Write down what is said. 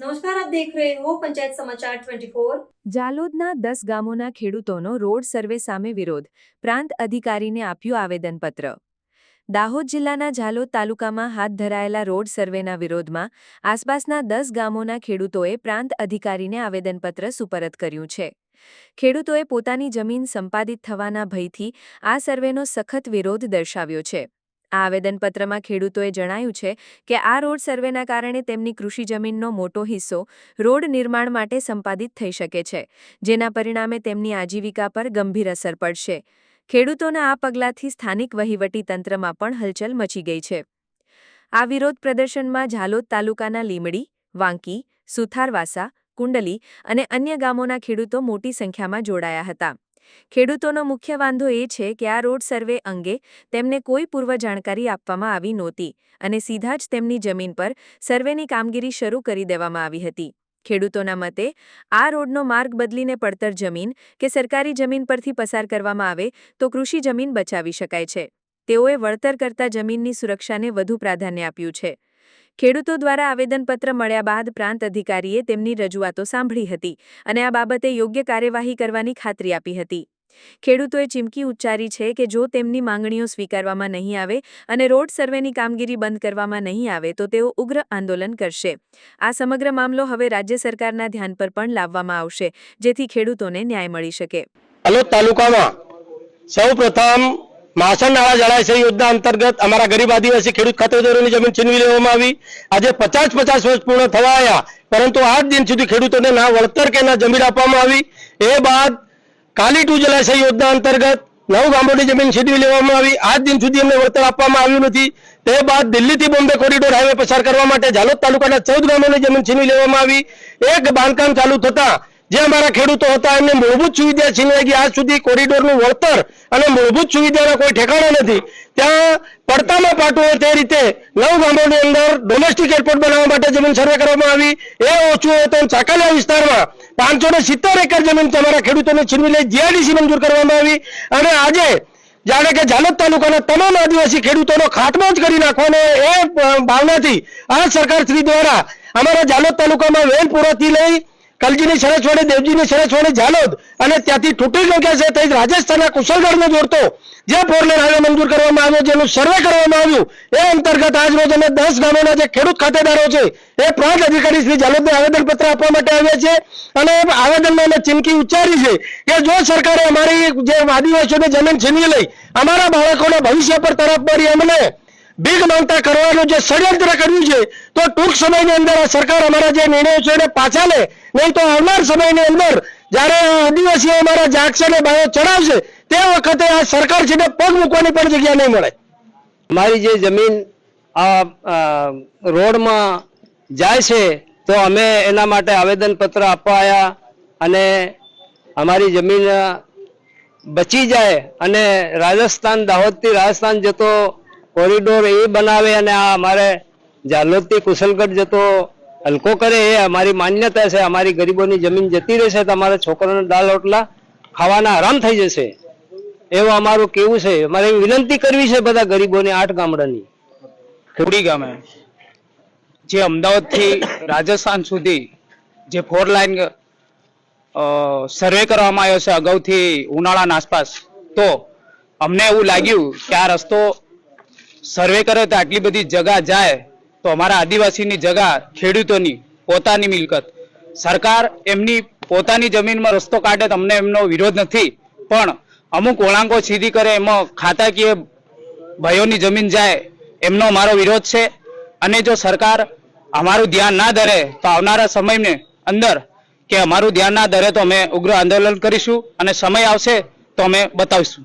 નમસ્કાર, આપ દેખ રહે હો પંચાયત સમાચાર 24 જાલોદના દસ ગામોના ખેડૂતોનો રોડ સર્વે સામે વિરોધ. પ્રાંત અધિકારીને આપ્યું આવેદનપત્ર. દાહોદ જિલ્લાના ઝાલોદ તાલુકામાં હાથ ધરાયેલા રોડ સર્વેના વિરોધમાં આસપાસના દસ ગામોના ખેડૂતોએ પ્રાંત અધિકારીને આવેદનપત્ર સુપરત કર્યું છે. ખેડૂતોએ પોતાની જમીન સંપાદિત થવાના ભયથી આ સર્વેનો સખત વિરોધ દર્શાવ્યો છે. આ આવેદનપત્રમાં ખેડૂતોએ જણાવ્યું છે કે આ રોડ સર્વેના કારણે તેમની કૃષિ જમીનનો મોટો હિસ્સો રોડ નિર્માણ માટે સંપાદિત થઈ શકે છે, જેના પરિણામે તેમની આજીવિકા પર ગંભીર અસર પડશે. ખેડૂતોના આ પગલાંથી સ્થાનિક વહીવટી તંત્રમાં પણ હલચલ મચી ગઈ છે. આ વિરોધ પ્રદર્શનમાં ઝાલોદ તાલુકાના લીમડી, વાંકી, સુથારવાસા, કુંડલી અને અન્ય ગામોના ખેડૂતો મોટી સંખ્યામાં જોડાયા હતા. ખેડૂતોનો મુખ્ય વાંધો એ છે કે આ રોડ સર્વે અંગે તેમને કોઈ પૂર્વ જાણકારી આપવામાં આવી નહોતી અને સીધા જ તેમની જમીન પર સર્વેની કામગીરી શરૂ કરી દેવામાં આવી હતી. ખેડૂતોના મતે, આ રોડનો માર્ગ બદલીને પડતર જમીન કે સરકારી જમીન પરથી પસાર કરવામાં આવે તો કૃષિ જમીન બચાવી શકાય છે. તેઓએ વળતર કરતા જમીનની સુરક્ષાને વધુ પ્રાધાન્ય આપ્યું છે. ખેડૂતો દ્વારા આવેદનપત્ર મળ્યા બાદ પ્રાંત અધિકારીએ તેમની રજૂઆતો સાંભળી હતી અને આ બાબતે યોગ્ય કાર્યવાહી કરવાની ખાતરી આપી હતી. ખેડૂતોએ ચીમકી ઉચ્ચારી છે કે જો તેમની માંગણીઓ સ્વીકારવામાં નહીં આવે અને રોડ સર્વેની કામગીરી બંધ કરવામાં નહીં આવે તો તેઓ ઉગ્ર આંદોલન કરશે. આ સમગ્ર મામલો હવે રાજ્ય સરકારના ધ્યાન પર પણ લાવવામાં આવશે, જેથી ખેડૂતોને ન્યાય મળી શકે. અલોદ તાલુકામાં સૌ પ્રથમ માસણ નાળા જળાશય યોજના અંતર્ગત અમારા ગરીબ આદિવાસી ખેડૂત ખાતેદારોની જમીન છીનવી લેવામાં આવી. આજે પચાસ પચાસ વર્ષ પૂર્ણ થવા પરંતુ આજ દિન સુધી ખેડૂતોને ના વળતર કે ના જમીન આપવામાં આવી. એ બાદ કાલી ટુ જળાશય યોજના અંતર્ગત નવ ગામોની જમીન છીનવી લેવામાં આવી. આજ દિન સુધી અમને વળતર આપવામાં આવ્યું નથી. તે બાદ દિલ્હીથી બોમ્બે કોરિડોર હાઈવે પસાર કરવા માટે જાલોદ તાલુકાના ચૌદ ગામોની જમીન છીનવી લેવામાં આવી. એક બાંધકામ ચાલુ થતા જે અમારા ખેડૂતો હતા, એમને મૂળભૂત સુવિધા છીનવાઈ ગઈ. આજ સુધી કોરિડોરનું વળતર અને મૂળભૂત સુવિધાના કોઈ ઠેકાણા નથી. ત્યાં પડતામાં પાટું હોય તે રીતે નવ ગામોની અંદર ડોમેસ્ટિક એરપોર્ટ બનાવવા માટે જમીન સર્વે કરવામાં આવી. એ ઓછું હોય તો ચાકાલિયા વિસ્તારમાં પાંચસો ને સિત્તેર એકર જમીન તમારા ખેડૂતોને છીનવી લઈ જીઆઈડીસી મંજૂર કરવામાં આવી. અને આજે જાણે કે જાલોદ તાલુકાના તમામ આદિવાસી ખેડૂતોનો ખાટમો જ કરી નાખવાનો એ ભાવનાથી આ સરકાર શ્રી દ્વારા અમારા જાલોદ તાલુકામાં વેલપુરાથી લઈ કલજીની સરસવાડી દેવજીની સરસવાડી ઝાલોદ અને ત્યાંથી તૂટી ગંગા છે. તે રાજસ્થાનના કુશલગઢને જોડતો જે ફોરલેન હાઈવે મંજૂર કરવામાં આવ્યો, જેનું સર્વે કરવામાં આવ્યું, એ અંતર્ગત આજ રોજ અમે દસ ગામોના જે ખેડૂત ખાતેદારો છે, એ પ્રાંત અધિકારી શ્રી ઝાલોદને આવેદનપત્ર આપવા માટે આવ્યા છે. અને આવેદનમાં અમે ચીમકી ઉચ્ચારી છે કે જો સરકારે અમારી જે આદિવાસીઓની જમીન છીનવી લઈ, અમારા બાળકોના ભવિષ્ય પર તરફ મારી અમને ભીખ માંગતા કરવાનું જે ષડયંત્ર કર્યું છે, તો ટૂંક સમયની અંદર આ સરકાર અમારા જે નિર્ણયો છે એને પાછા લે. નહીં તો આવનાર સમયની અંદર જ્યારે આદિવાસીઓ અમારા જાગશે ને બાયો ચડાવશે, તે વખતે આ સરકાર છે પગ મૂકવાની પણ જગ્યા નહીં મળે. અમારી જે જમીન આ રોડમાં જાય છે, તો અમે એના માટે આવેદનપત્ર આપવા અને અમારી જમીન બચી જાય અને રાજસ્થાન, દાહોદથી રાજસ્થાન જતો કોરિડોર એ બનાવે અને આ અમારે ઝાલોદથી કુશલગઢ જતો હલકો કરે એ અમારી માન્યતા છે. અમારી ગરીબોની જમીન જતી રહેશે તો છોકરાના દાળ રોટલા ખાવાના આરામ થઈ જશે. એવું અમારું કેવું છે. અમારે વિનંતી કરવી છે બધા ગરીબોને આઠ ગામડાની. ખુડી ગામે. જે અમદાવાદથી રાજસ્થાન સુધી જે ફોર લાઈન સર્વે કરવામાં આવ્યો છે, અગાઉથી ઉનાળાના આસપાસ. તો અમને એવું લાગ્યું કે આ રસ્તો સર્વે કરે તો આટલી બધી જગા જાય, તો અમારા આદિવાસીની જગા ખેડૂતોની પોતાની મિલકત. સરકાર એમની પોતાની જમીનમાં રસ્તો કાઢે તો અમને એમનો વિરોધ નથી. પણ અમુક ઓળાંકો સીધી કરે, એમાં ખાતાકીય ભાઈઓની જમીન જાય, એમનો અમારો વિરોધ છે. અને જો સરકાર અમારું ધ્યાન ના ધરે, તો આવનારા સમયને અંદર કે અમારું ધ્યાન ના ધરે તો અમે ઉગ્ર આંદોલન કરીશું અને સમય આવશે તો અમે બતાવીશું.